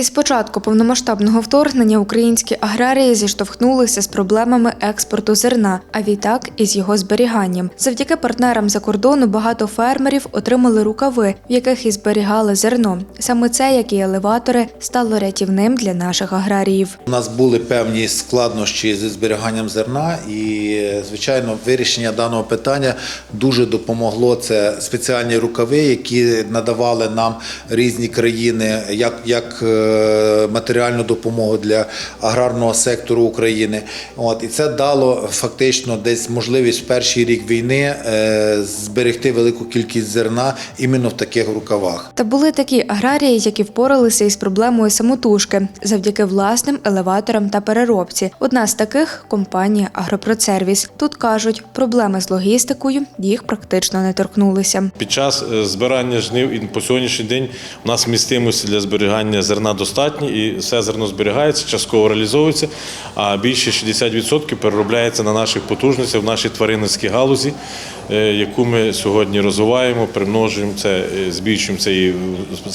Із початку повномасштабного вторгнення українські аграрії зіштовхнулися з проблемами експорту зерна, а відтак і з його зберіганням. Завдяки партнерам за кордону багато фермерів отримали рукави, в яких і зберігали зерно. Саме це, як і елеватори, стало рятівним для наших аграріїв. У нас були певні складнощі зі зберіганням зерна, і звичайно, вирішення даного питання дуже допомогло. Це спеціальні рукави, які надавали нам різні країни, як, як е, матеріальну допомогу для аграрного сектору України. От і це дало фактично десь можливість в перший рік війни е, зберегти велику кількість зерна іменно в таких рукавах. Та були такі аграрії, які впоралися із проблемою самотужки завдяки власним елеваторам та переробці. Одна з таких компанія Агропродсервіс. Тут кажуть, проблеми з логістикою їх практично не торкнулися. Під час е, збирання жнив і по сьогоднішній день у нас містимості для зберігання зерна достатні, і все зерно зберігається, частково реалізовується, а більше 60% переробляється на наших потужностях в нашій тваринницькій галузі, е, яку ми сьогодні розвиваємо, примножуємо це, е, збільшуємо це і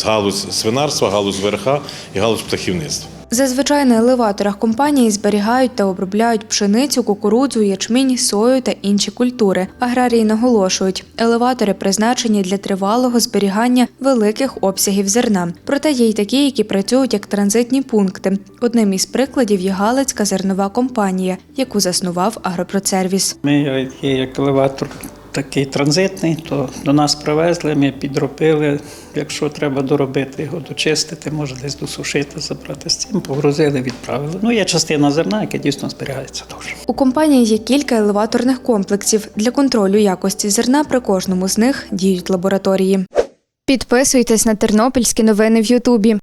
галузь свинарства, галузь верха і галузь птахівництва. Зазвичай на елеваторах компанії зберігають та обробляють пшеницю, кукурудзу, ячмінь, сою та інші культури. Аграрії наголошують, елеватори призначені для тривалого зберігання великих обсягів зерна. Проте є й такі, які працюють як транзитні пункти. Одним із прикладів є Галицька зернова компанія, яку заснував Агропродсервіс. Ми як елеватор такий транзитний, то до нас привезли, ми підробили. Якщо треба доробити його, дочистити, може десь досушити, забрати з цим, погрузили, відправили. Ну, є частина зерна, яка дійсно зберігається дуже. У компанії є кілька елеваторних комплексів. Для контролю якості зерна при кожному з них діють лабораторії. Підписуйтесь на тернопільські новини в Ютубі.